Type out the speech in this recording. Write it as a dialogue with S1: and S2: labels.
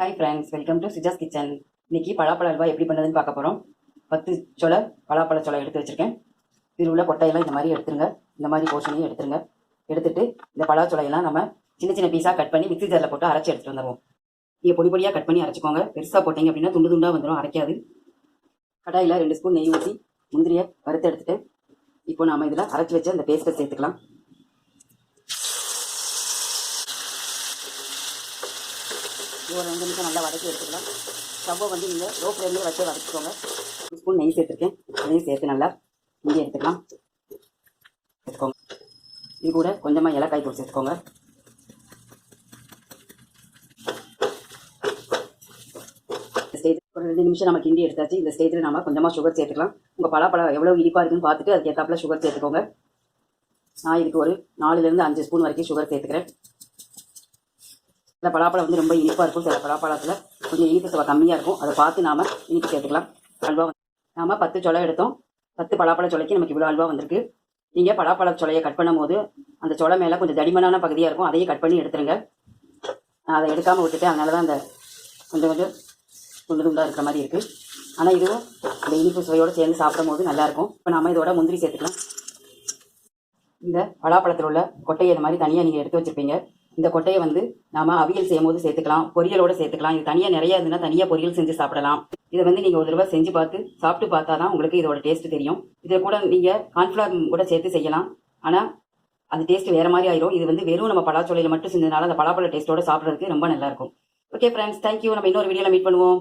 S1: Hi friends welcome to Suja's kitchen இன்னைக்கு பலாப்பழ அல்வா எப்படி பண்ணுறதுன்னு பார்க்க போகிறோம் பத்து சொலை பலாப்பழ சொலை எடுத்து வச்சுருக்கேன். இதில் உள்ள கொட்டையெல்லாம் இந்த மாதிரி எடுத்துருங்க. இந்த மாதிரி போர்ஷனையும் எடுத்துருங்க. எடுத்துட்டு இந்த பலாச்சொலையெல்லாம் நம்ம சின்ன சின்ன பீஸாக கட் பண்ணி மிக்ஸி ஜாரில் போட்டு அரைச்சி எடுத்துகிட்டு வந்துடுவோம் நீங்கள் பொடி பொடியாக கட் பண்ணி அரைச்சிக்கோங்க. பெருசாக போட்டீங்க அப்படின்னா துண்டு துண்டாக வந்துடும் அரைக்காது. கடாயில் ரெண்டு ஸ்பூன் நெய் ஊற்றி முந்திரியை வறுத்து எடுத்துகிட்டு இப்போ நாம் இதில் அரைச்சி வச்ச அந்த பேஸ்ட்டை சேர்த்துக்கலாம். ஒரு ரெண்டு நிமிஷம் நல்லா வதக்கி எடுத்துக்கலாம். ஸ்டவ்வை வந்து நீங்கள் லோ ஃப்ளேம்லேயே வச்சு வதக்கிக்கோங்க. ஒரு ஸ்பூன் நெய் சேர்த்துருக்கேன். நெய் சேர்த்து நல்லா இங்கே எடுத்துக்கலாம். எடுத்துக்கோங்க. இது கூட கொஞ்சமாக இலக்காய் தூள் சேர்த்துக்கோங்க. இந்த ஸ்டேஜ் ஒரு ரெண்டு நிமிஷம் நம்ம கிண்டி எடுத்தாச்சு. இந்த ஸ்டேஜில் நம்ம கொஞ்சமாக சுகர் சேர்த்துக்கலாம். உங்கள் பலாப்பழம் எவ்வளோ இனிப்பாக இருக்குன்னு பார்த்துட்டு அதுக்கு ஏற்றாப்புல சுகர் சேர்த்துக்கோங்க. நான் இதுக்கு ஒரு நாலுலேருந்து அஞ்சு ஸ்பூன் வரைக்கும் சுகர் சேர்த்துக்கிறேன். சில பலாப்பழம் வந்து ரொம்ப இனிப்பாக இருக்கும். சில பலாப்பழத்தில் கொஞ்சம் இனிப்பு சுவை கம்மியாக இருக்கும். அதை பார்த்து நாம் இனிப்பு சேர்த்துக்கலாம். அல்வா வந்து- பத்து சொலை எடுத்தோம். பத்து பலாப்பழ சொலைக்கு நமக்கு இவ்வளோ அல்வா வந்திருக்கு. நீங்கள் பலாப்பழ சொலையை கட் பண்ணும்போது அந்த சொலை மேலே கொஞ்சம் தடிமனான பகுதியாக இருக்கும். அதையும் கட் பண்ணி எடுத்துருங்க. நான் அதை எடுக்காமல் விட்டுட்டேன் அதனால தான் அந்த கொஞ்சம் கொஞ்சம் துண்டு துண்டாக இருக்கிற மாதிரி இருக்குது ஆனால் இதுவும் இந்த இனிப்பு சுவையோடு சேர்ந்து சாப்பிடும்போது நல்லாயிருக்கும் இப்போ நாம் இதோட முந்திரி சேர்த்துக்கலாம். இந்த பலாப்பழத்தில் உள்ள கொட்டையை இந்த மாதிரி தனியாக நீங்கள் எடுத்து வச்சுருப்பீங்க. இந்த கொட்டையை வந்து நாம அவியல் செய்யும் போது சேர்த்துக்கலாம் பொரியலோட சேர்த்துக்கலாம். இது தனியாக நிறைய இருந்துன்னா தனியாக பொரியல் செஞ்சு சாப்பிடலாம். இதை வந்து நீங்கள் ஒரு தடவை செஞ்சு பார்த்து சாப்பிட்டு பார்த்தா தான் உங்களுக்கு இதோட டேஸ்ட் தெரியும். இதை கூட நீங்கள் கார்ன்ஃப்ளவர் கூட சேர்த்து செய்யலாம். ஆனால் அது டேஸ்ட் வேற மாதிரி ஆயிரும். இது வந்து வெறும் நம்ம பலாச்சோலையில் மட்டும் செஞ்சதுனால அந்த பலாப்பழ டேஸ்ட்டோட சாப்பிட்றதுக்கு ரொம்ப நல்லா இருக்கும். ஓகே ஃப்ரெண்ட்ஸ் தேங்க்யூ நம்ம இன்னொரு வீடியோவில் மீட் பண்ணுவோம்.